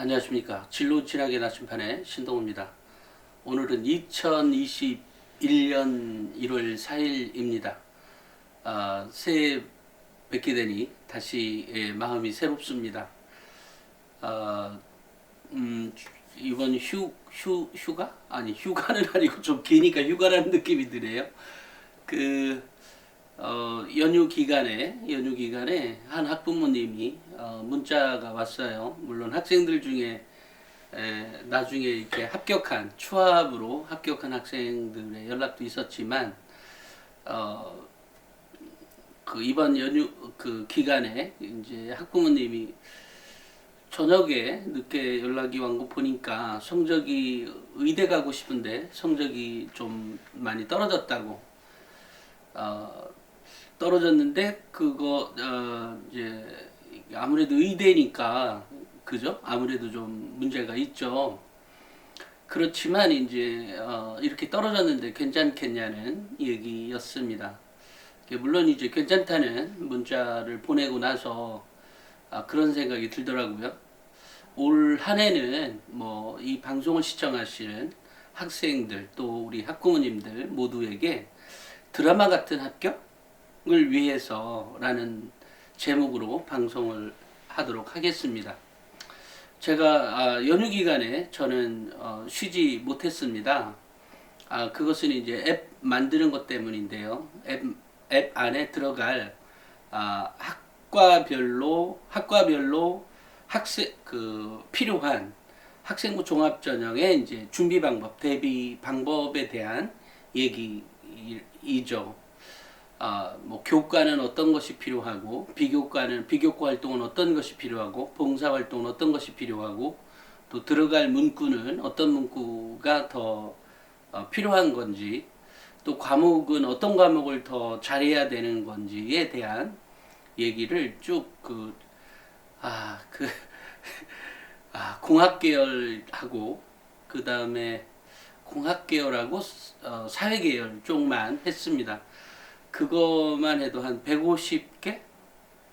안녕하십니까. 진로 진학의 나침판의 신동우입니다. 오늘은 2021년 1월 4일입니다. 아, 새해 뵙게 되니 다시 예, 마음이 새롭습니다. 아, 음, 이번 휴, 휴, 휴가? 아니, 휴가는 아니고 좀 기니까 휴가라는 느낌이 드네요. 그, 어, 연휴 기간에, 연휴 기간에 한 학부모님이 어, 문자가 왔어요. 물론 학생들 중에 에, 나중에 이렇게 합격한, 추합으로 합격한 학생들의 연락도 있었지만, 어, 그 이번 연휴 그 기간에 이제 학부모님이 저녁에 늦게 연락이 온 거 보니까 성적이 의대 가고 싶은데 성적이 좀 많이 떨어졌다고 어, 떨어졌는데 그거 어, 이제 아무래도 의대니까 그죠? 아무래도 좀 문제가 있죠. 그렇지만 이제 어, 이렇게 떨어졌는데 괜찮겠냐는 얘기였습니다. 물론 이제 괜찮다는 문자를 보내고 나서 아, 그런 생각이 들더라고요. 올 한 해는 뭐 이 방송을 시청하시는 학생들 또 우리 학부모님들 모두에게 드라마 같은 합격 을 위해서라는 제목으로 방송을 하도록 하겠습니다. 제가 아, 연휴 기간에 저는 어, 쉬지 못했습니다. 아, 그것은 이제 앱 만드는 것 때문인데요. 앱, 앱 안에 들어갈 아, 학과별로 학과별로 학생 그 필요한 학생부 종합 전형의 이제 준비 방법, 대비 방법에 대한 얘기이죠. 아, 뭐 교과는 어떤 것이 필요하고 비교과는 비교과 활동은 어떤 것이 필요하고 봉사 활동은 어떤 것이 필요하고 또 들어갈 문구는 어떤 문구가 더 어, 필요한 건지 또 과목은 어떤 과목을 더 잘해야 되는 건지에 대한 얘기를 쭉그 아, 그, 아, 공학계열하고, 그 다음에 공학계열하고, 어, 사회계열 쪽만 했습니다. 그것만 해도 한 150개?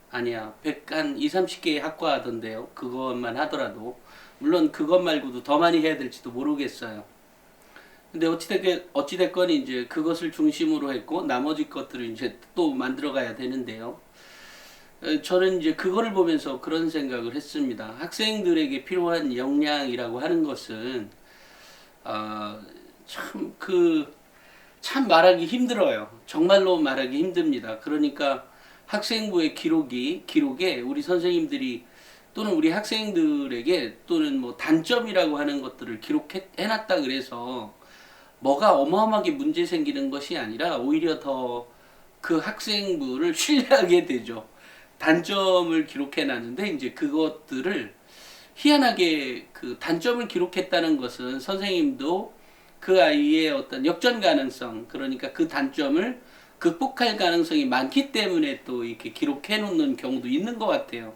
아니야, 100, 한 2, 30개의 학과 하던데요. 그것만 하더라도. 물론 그것 말고도 더 많이 해야 될지도 모르겠어요. 근데 어찌됐건, 어찌됐건 이제 그것을 중심으로 했고, 나머지 것들을 이제 또 만들어 가야 되는데요. 어, 저는 이제 그거를 보면서 그런 생각을 했습니다. 학생들에게 필요한 역량이라고 하는 것은 어, 참그 참 말하기 힘들어요. 정말로 말하기 힘듭니다. 그러니까 학생부의 기록이 기록에 우리 선생님들이 또는 우리 학생들에게 또는 뭐 단점이라고 하는 것들을 기록해 놨다 그래서 뭐가 어마어마하게 문제 생기는 것이 아니라 오히려 더 그 학생부를 신뢰하게 되죠. 단점을 기록해 놨는데 이제 그것들을 희한하게 그 단점을 기록했다는 것은 선생님도 그 아이의 어떤 역전 가능성 그러니까 그 단점을 극복할 가능성이 많기 때문에 또 이렇게 기록해 놓는 경우도 있는 것 같아요.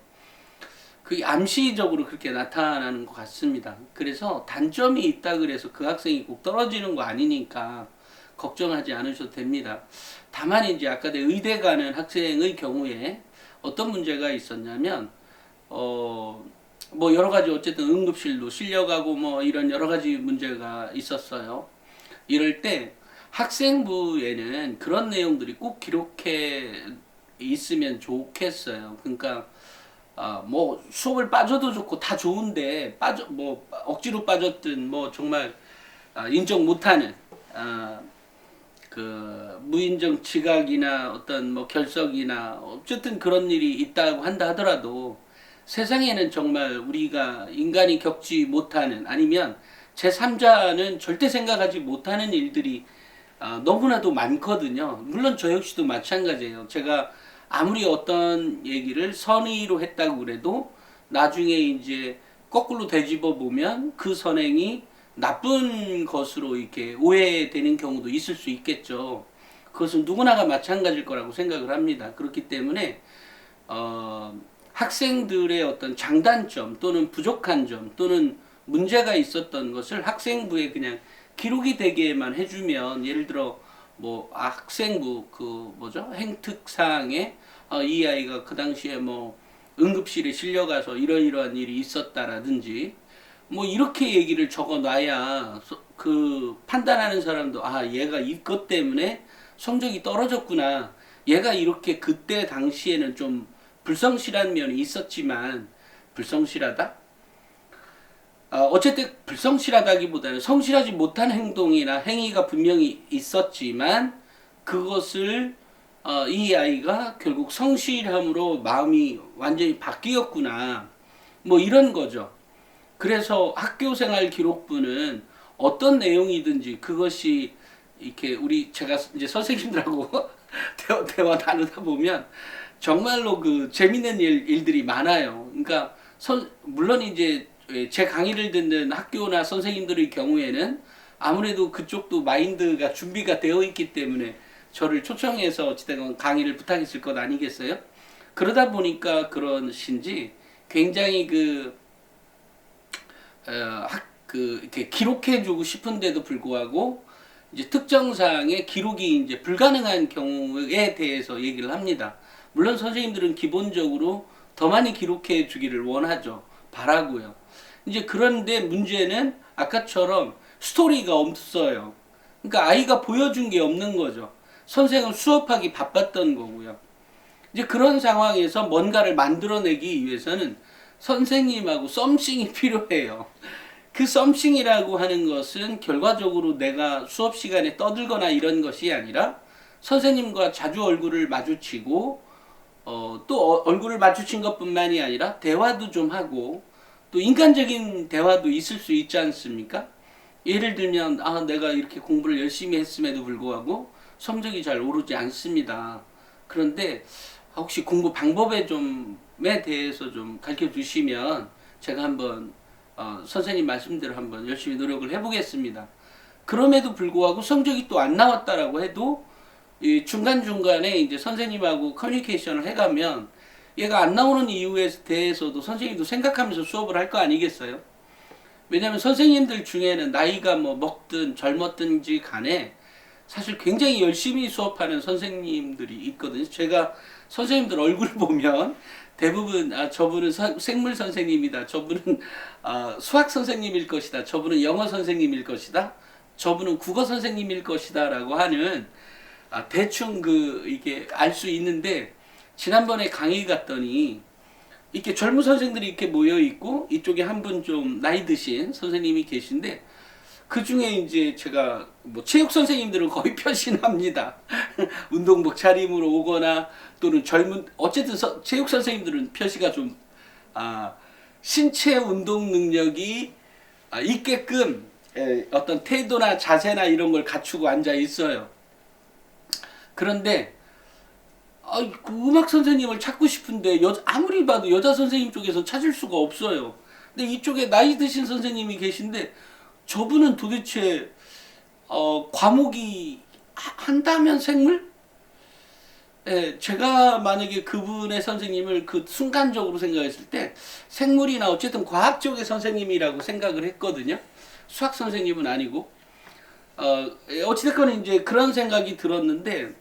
그게 암시적으로 그렇게 나타나는 것 같습니다. 그래서 단점이 있다 그래서 그 학생이 꼭 떨어지는 거 아니니까 걱정하지 않으셔도 됩니다. 다만 이제 아까 내 의대 가는 학생의 경우에 어떤 문제가 있었냐면 어 뭐 여러 가지 어쨌든 응급실로 실려가고 뭐 이런 여러 가지 문제가 있었어요. 이럴 때 학생부에는 그런 내용들이 꼭 기록해 있으면 좋겠어요. 그러니까 아, 뭐 수업을 빠져도 좋고 다 좋은데 빠져 뭐 억지로 빠졌든 뭐 정말 아, 인정 못하는 아, 그 무인정 지각이나 어떤 뭐 결석이나 어쨌든 그런 일이 있다고 한다 하더라도 세상에는 정말 우리가 인간이 겪지 못하는 아니면 제3자는 절대 생각하지 못하는 일들이 아, 너무나도 많거든요. 물론 저 역시도 마찬가지예요. 제가 아무리 어떤 얘기를 선의로 했다고 그래도 나중에 이제 거꾸로 되짚어 보면 그 선행이 나쁜 것으로 이렇게 오해되는 경우도 있을 수 있겠죠. 그것은 누구나가 마찬가지일 거라고 생각을 합니다. 그렇기 때문에 어, 학생들의 어떤 장단점 또는 부족한 점 또는 문제가 있었던 것을 학생부에 그냥 기록이 되게만 해주면 예를 들어 뭐 아, 학생부 그 뭐죠? 행특사항에 어, 이 아이가 그 당시에 뭐 응급실에 실려가서 이러이러한 일이 있었다라든지 뭐 이렇게 얘기를 적어놔야 서- 그 판단하는 사람도 아 얘가 이것 때문에 성적이 떨어졌구나. 얘가 이렇게 그때 당시에는 좀 불성실한 면이 있었지만 불성실하다 어, 어쨌든 불성실하다기보다는 성실하지 못한 행동이나 행위가 분명히 있었지만 그것을 어, 이 아이가 결국 성실함으로 마음이 완전히 바뀌었구나 뭐 이런 거죠. 그래서 학교생활 기록부는 어떤 내용이든지 그것이 이렇게 우리 제가 이제 선생님들하고 대화 나누다 보면 정말로 그 재밌는 일, 일들이 많아요. 그러니까 선, 물론 이제 제 강의를 듣는 학교나 선생님들의 경우에는 아무래도 그쪽도 마인드가 준비가 되어 있기 때문에 저를 초청해서 어찌됐건 강의를 부탁했을 것 아니겠어요? 그러다 보니까 그런신지 굉장히 그, 어, 학, 그, 이렇게 기록해주고 싶은데도 불구하고 이제 특정 사항의 기록이 이제 불가능한 경우에 대해서 얘기를 합니다. 물론 선생님들은 기본적으로 더 많이 기록해 주기를 원하죠. 바라고요. 이제 그런데 문제는 아까처럼 스토리가 없어요. 그러니까 아이가 보여준 게 없는 거죠. 선생은 수업하기 바빴던 거고요. 이제 그런 상황에서 뭔가를 만들어내기 위해서는 선생님하고 썸씽이 필요해요. 그 썸씽이라고 하는 것은 결과적으로 내가 수업 시간에 떠들거나 이런 것이 아니라 선생님과 자주 얼굴을 마주치고 어, 또 어- 얼굴을 마주친 것뿐만이 아니라 대화도 좀 하고 또 인간적인 대화도 있을 수 있지 않습니까? 예를 들면 아 내가 이렇게 공부를 열심히 했음에도 불구하고 성적이 잘 오르지 않습니다. 그런데 혹시 공부 방법에 좀에 대해서 좀 가르쳐 주시면 제가 한번 어, 선생님 말씀대로 한번 열심히 노력을 해보겠습니다. 그럼에도 불구하고 성적이 또 안 나왔다라고 해도 이 중간중간에 이제 선생님하고 커뮤니케이션을 해가면 얘가 안 나오는 이유에 대해서도 선생님도 생각하면서 수업을 할 거 아니겠어요? 왜냐하면 선생님들 중에는 나이가 뭐 먹든 젊었든지 간에 사실 굉장히 열심히 수업하는 선생님들이 있거든요. 제가 선생님들 얼굴 보면 대부분 아 저분은 서- 생물 선생님이다. 저분은 아, 수학 선생님일 것이다. 저분은 영어 선생님일 것이다. 저분은 국어 선생님일 것이다 라고 하는 아, 대충 그 이게 알 수 있는데 지난번에 강의 갔더니 이렇게 젊은 선생들이 이렇게 모여 있고 이쪽에 한 분 좀 나이 드신 선생님이 계신데 그 중에 이제 제가 뭐 체육 선생님들은 거의 편신합니다. 운동복 차림으로 오거나 또는 젊은 어쨌든 서- 체육 선생님들은 표시가 좀 아, 신체 운동 능력이 아, 있게끔 에, 어떤 태도나 자세나 이런 걸 갖추고 앉아 있어요. 그런데 아, 그 음악 선생님을 찾고 싶은데 여, 아무리 봐도 여자 선생님 쪽에서 찾을 수가 없어요. 근데 이쪽에 나이 드신 선생님이 계신데 저분은 도대체 어, 과목이 하- 한다면 생물? 예, 제가 만약에 그분의 선생님을 그 순간적으로 생각했을 때 생물이나 어쨌든 과학 쪽의 선생님이라고 생각을 했거든요. 수학 선생님은 아니고. 어, 예, 어찌됐건 이제 그런 생각이 들었는데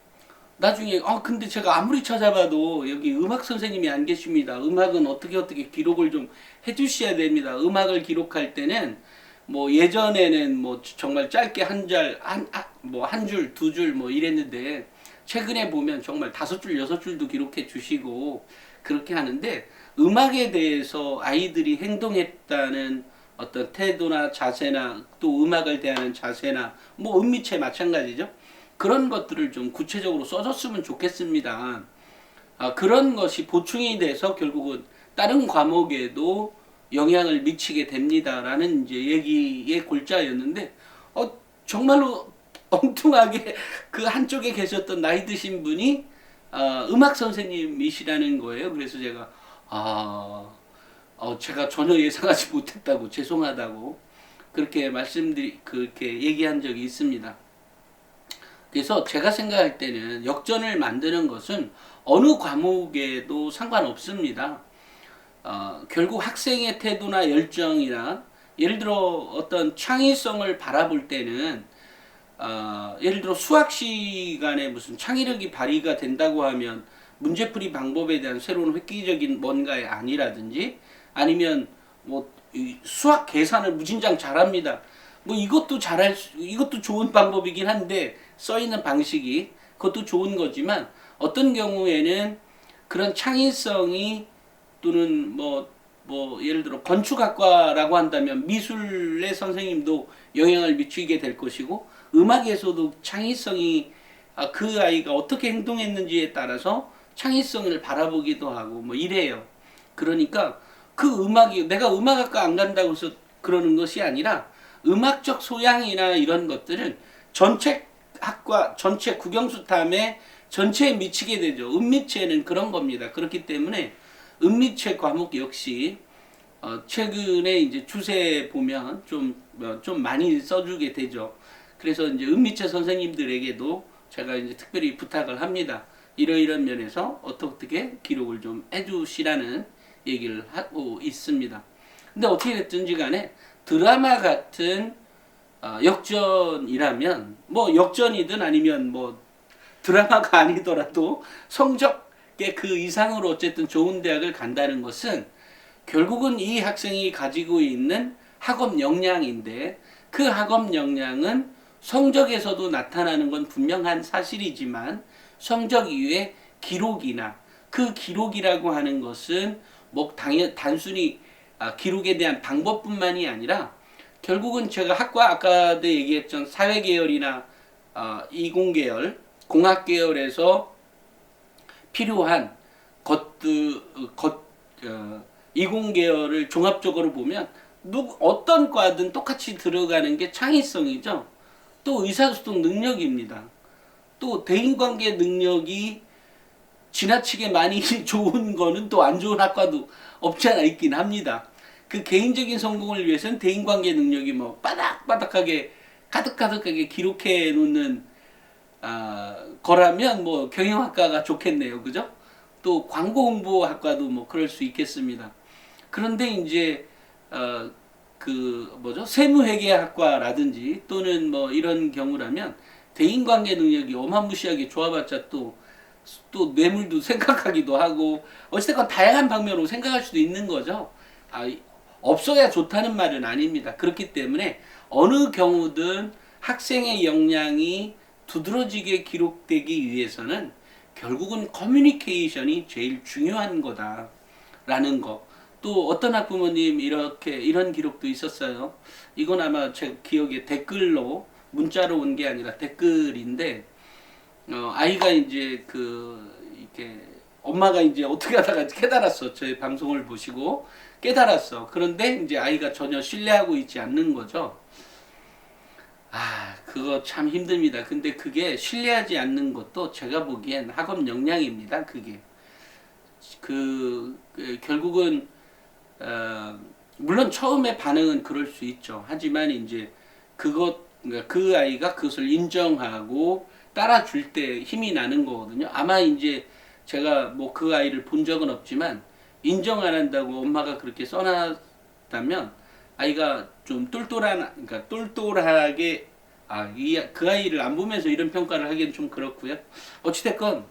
나중에 아 근데 제가 아무리 찾아봐도 여기 음악 선생님이 안 계십니다. 음악은 어떻게 어떻게 기록을 좀 해주셔야 됩니다. 음악을 기록할 때는 뭐 예전에는 뭐 정말 짧게 한 절 한 뭐 한 줄 두 줄 뭐 이랬는데 최근에 보면 정말 다섯 줄 여섯 줄도 기록해 주시고 그렇게 하는데 음악에 대해서 아이들이 행동했다는 어떤 태도나 자세나 또 음악을 대하는 자세나 뭐 은미체 마찬가지죠. 그런 것들을 좀 구체적으로 써줬으면 좋겠습니다. 아, 그런 것이 보충이 돼서 결국은 다른 과목에도 영향을 미치게 됩니다라는 이제 얘기의 골자였는데 어, 정말로 엉뚱하게 그 한쪽에 계셨던 나이 드신 분이 아, 음악 선생님이시라는 거예요. 그래서 제가 아, 어, 제가 전혀 예상하지 못했다고 죄송하다고 그렇게 말씀드리 그렇게 얘기한 적이 있습니다. 그래서 제가 생각할 때는 역전을 만드는 것은 어느 과목에도 상관없습니다. 어, 결국 학생의 태도나 열정이나 예를 들어 어떤 창의성을 바라볼 때는 어, 예를 들어 수학 시간에 무슨 창의력이 발휘가 된다고 하면 문제풀이 방법에 대한 새로운 획기적인 뭔가의 안이라든지 아니면 뭐이 수학 계산을 무진장 잘합니다. 뭐 이것도 잘할 수, 이것도 좋은 방법이긴 한데 써 있는 방식이 그것도 좋은 거지만 어떤 경우에는 그런 창의성이 또는 뭐, 뭐, 예를 들어 건축학과라고 한다면 미술의 선생님도 영향을 미치게 될 것이고 음악에서도 창의성이 아, 그 아이가 어떻게 행동했는지에 따라서 창의성을 바라보기도 하고 뭐 이래요. 그러니까 그 음악이 내가 음악학과 안 간다고 해서 그러는 것이 아니라 음악적 소양이나 이런 것들은 전체 학과 전체 국영수탐에 전체에 미치게 되죠. 음미체는 그런 겁니다. 그렇기 때문에 음미체 과목 역시 어, 최근에 이제 추세 보면 좀, 어, 좀 많이 써주게 되죠. 그래서 이제 음미체 선생님들에게도 제가 이제 특별히 부탁을 합니다. 이러이런 면에서 어떻게 기록을 좀 해주시라는 얘기를 하고 있습니다. 근데 어떻게 됐든지 간에 드라마 같은 어, 역전이라면 뭐 역전이든 아니면 뭐 드라마가 아니더라도 성적의 그 이상으로 어쨌든 좋은 대학을 간다는 것은 결국은 이 학생이 가지고 있는 학업 역량인데 그 학업 역량은 성적에서도 나타나는 건 분명한 사실이지만 성적 이외에 기록이나 그 기록이라고 하는 것은 뭐 당연 단순히 아, 기록에 대한 방법뿐만이 아니라 결국은 제가 학과 아까도 얘기했던 사회 계열이나 어, 이공 계열, 공학 계열에서 필요한 것들 것 어, 이공 계열을 종합적으로 보면 누 어떤 과든 똑같이 들어가는 게 창의성이죠. 또 의사소통 능력입니다. 또 대인관계 능력이 지나치게 많이 좋은 거는 또 안 좋은 학과도 없지 않아 있긴 합니다. 그 개인적인 성공을 위해서는 대인관계 능력이 뭐 바닥바닥하게 가득가득하게 기록해 놓는 아, 거라면 뭐 경영학과가 좋겠네요. 그죠? 또 광고 홍보학과도 뭐 그럴 수 있겠습니다. 그런데 이제 어, 그 뭐죠? 세무회계학과라든지 또는 뭐 이런 경우라면 대인관계 능력이 어마무시하게 좋아봤자 또 또 뇌물도 생각하기도 하고 어찌됐건 다양한 방면으로 생각할 수도 있는 거죠. 아, 없어야 좋다는 말은 아닙니다. 그렇기 때문에 어느 경우든 학생의 역량이 두드러지게 기록되기 위해서는 결국은 커뮤니케이션이 제일 중요한 거다라는 거. 또 어떤 학부모님 이렇게 이런 기록도 있었어요. 이건 아마 제 기억에 댓글로 문자로 온 게 아니라 댓글인데 어, 아이가 이제 그 이렇게 엄마가 이제 어떻게 하다가 깨달았어. 저희 방송을 보시고 깨달았어. 그런데 이제 아이가 전혀 신뢰하고 있지 않는 거죠. 아, 그거 참 힘듭니다. 근데 그게 신뢰하지 않는 것도 제가 보기엔 학업 역량입니다. 그게. 그, 그 결국은 어, 물론 처음에 반응은 그럴 수 있죠. 하지만 이제 그것 그러니까 그 아이가 그것을 인정하고 따라줄 때 힘이 나는 거거든요. 아마 이제 제가 뭐 그 아이를 본 적은 없지만 인정 안 한다고 엄마가 그렇게 써놨다면 아이가 좀 똘똘한 그러니까 똘똘하게 아그 아이를 안 보면서 이런 평가를 하기는 좀 그렇고요. 어찌됐건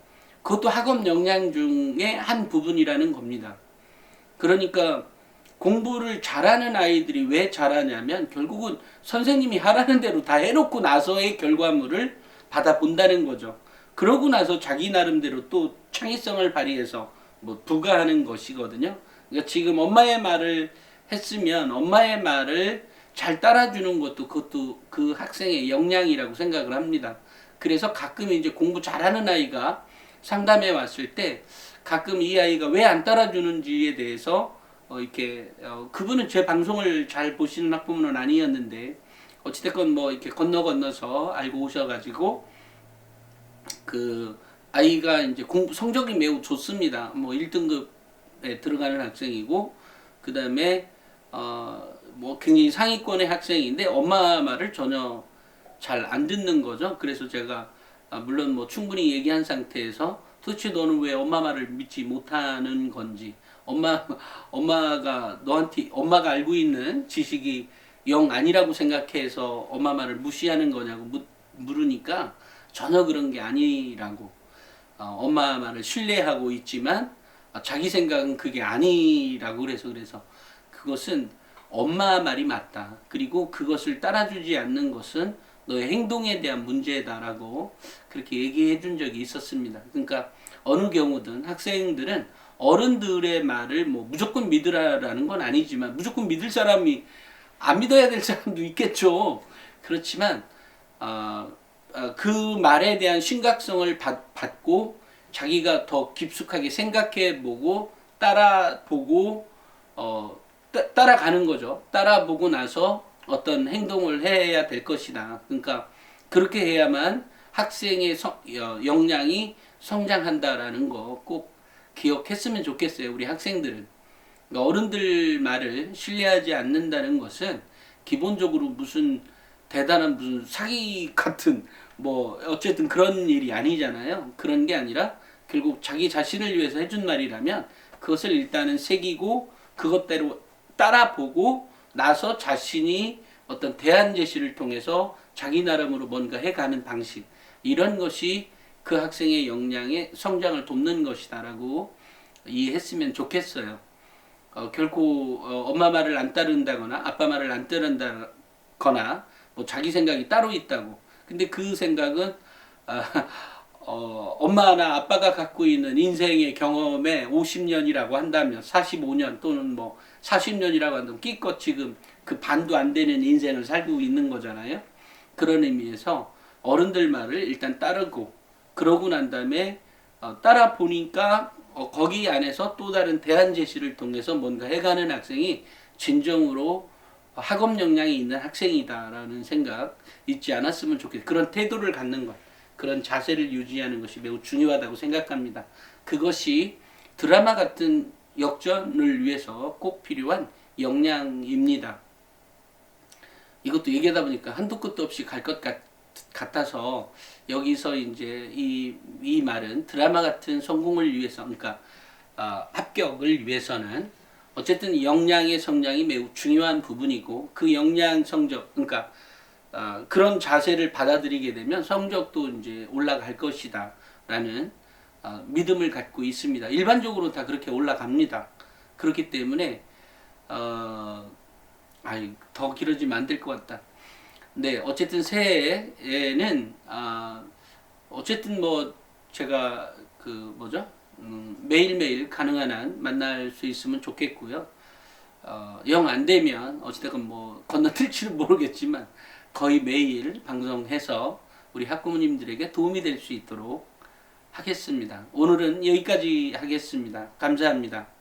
그것도 학업 역량 중에 한 부분이라는 겁니다. 그러니까 공부를 잘하는 아이들이 왜 잘하냐면 결국은 선생님이 하라는 대로 다 해놓고 나서의 결과물을 받아본다는 거죠. 그러고 나서 자기 나름대로 또 창의성을 발휘해서 뭐 부가하는 것이거든요. 그러니까 지금 엄마의 말을 했으면 엄마의 말을 잘 따라주는 것도 그것도 그 학생의 역량이라고 생각을 합니다. 그래서 가끔 이제 공부 잘하는 아이가 상담해 왔을 때 가끔 이 아이가 왜 안 따라주는지에 대해서 어 이렇게 어 그분은 제 방송을 잘 보시는 학부모는 아니었는데 어찌됐건 뭐 이렇게 건너 건너서 알고 오셔가지고 그 아이가 이제 공부 성적이 매우 좋습니다. 뭐 1등급에 들어가는 학생이고 그 다음에 어 뭐 굉장히 상위권의 학생인데 엄마 말을 전혀 잘 안 듣는 거죠. 그래서 제가 아 물론 뭐 충분히 얘기한 상태에서 도대체 너는 왜 엄마 말을 믿지 못하는 건지 엄마 엄마가 너한테 엄마가 알고 있는 지식이 영 아니라고 생각해서 엄마 말을 무시하는 거냐고 묻, 물으니까 전혀 그런 게 아니라고 어, 엄마 말을 신뢰하고 있지만 어, 자기 생각은 그게 아니라고 그래서 그래서 그것은 엄마 말이 맞다. 그리고 그것을 따라주지 않는 것은 너의 행동에 대한 문제다라고 그렇게 얘기해 준 적이 있었습니다. 그러니까 어느 경우든 학생들은 어른들의 말을 뭐 무조건 믿으라라는 건 아니지만 무조건 믿을 사람이 안 믿어야 될 사람도 있겠죠. 그렇지만 어, 어, 그 말에 대한 심각성을 받, 받고 자기가 더 깊숙하게 생각해 보고 따라 보고 어, 따, 따라가는 거죠. 따라보고 나서 어떤 행동을 해야 될 것이다. 그러니까 그렇게 해야만 학생의 성, 어, 역량이 성장한다라는 거 꼭 기억했으면 좋겠어요. 우리 학생들은. 그러니까 어른들 말을 신뢰하지 않는다는 것은 기본적으로 무슨 대단한 무슨 사기 같은 뭐 어쨌든 그런 일이 아니잖아요. 그런 게 아니라 결국 자기 자신을 위해서 해준 말이라면 그것을 일단은 새기고 그것대로 따라보고 나서 자신이 어떤 대안 제시를 통해서 자기 나름으로 뭔가 해가는 방식 이런 것이 그 학생의 역량의 성장을 돕는 것이다라고 이해했으면 좋겠어요. 어, 결코 어, 엄마 말을 안 따른다거나 아빠 말을 안 따른다 거나 뭐 자기 생각이 따로 있다고. 근데 그 생각은 아, 어, 엄마나 아빠가 갖고 있는 인생의 경험에 50년이라고 한다면 45년 또는 뭐 40년이라고 한다면 끼껏 지금 그 반도 안 되는 인생을 살고 있는 거잖아요. 그런 의미에서 어른들 말을 일단 따르고 그러고 난 다음에 어, 따라 보니까 어, 거기 안에서 또 다른 대안 제시를 통해서 뭔가 해가는 학생이 진정으로 학업 역량이 있는 학생이다라는 생각 잊지 않았으면 좋겠어요. 그런 태도를 갖는 것, 그런 자세를 유지하는 것이 매우 중요하다고 생각합니다. 그것이 드라마 같은 역전을 위해서 꼭 필요한 역량입니다. 이것도 얘기하다 보니까 한도 끝도 없이 갈 것 같아서 여기서 이제 이, 이 말은 드라마 같은 성공을 위해서, 그러니까 어, 합격을 위해서는 어쨌든 역량의 성장이 매우 중요한 부분이고 그 역량 성적, 그러니까 어, 그런 자세를 받아들이게 되면 성적도 이제 올라갈 것이다라는 어, 믿음을 갖고 있습니다. 일반적으로 다 그렇게 올라갑니다. 그렇기 때문에 어, 아이 더 길어지면 안 될 것 같다. 네, 어쨌든 새해에는 아 어쨌든 뭐 제가 그 뭐죠 음, 매일매일 가능한 한 만날 수 있으면 좋겠고요. 어, 영 안 되면 어찌됐건 뭐 건너뛸지는 모르겠지만 거의 매일 방송해서 우리 학부모님들에게 도움이 될 수 있도록 하겠습니다. 오늘은 여기까지 하겠습니다. 감사합니다.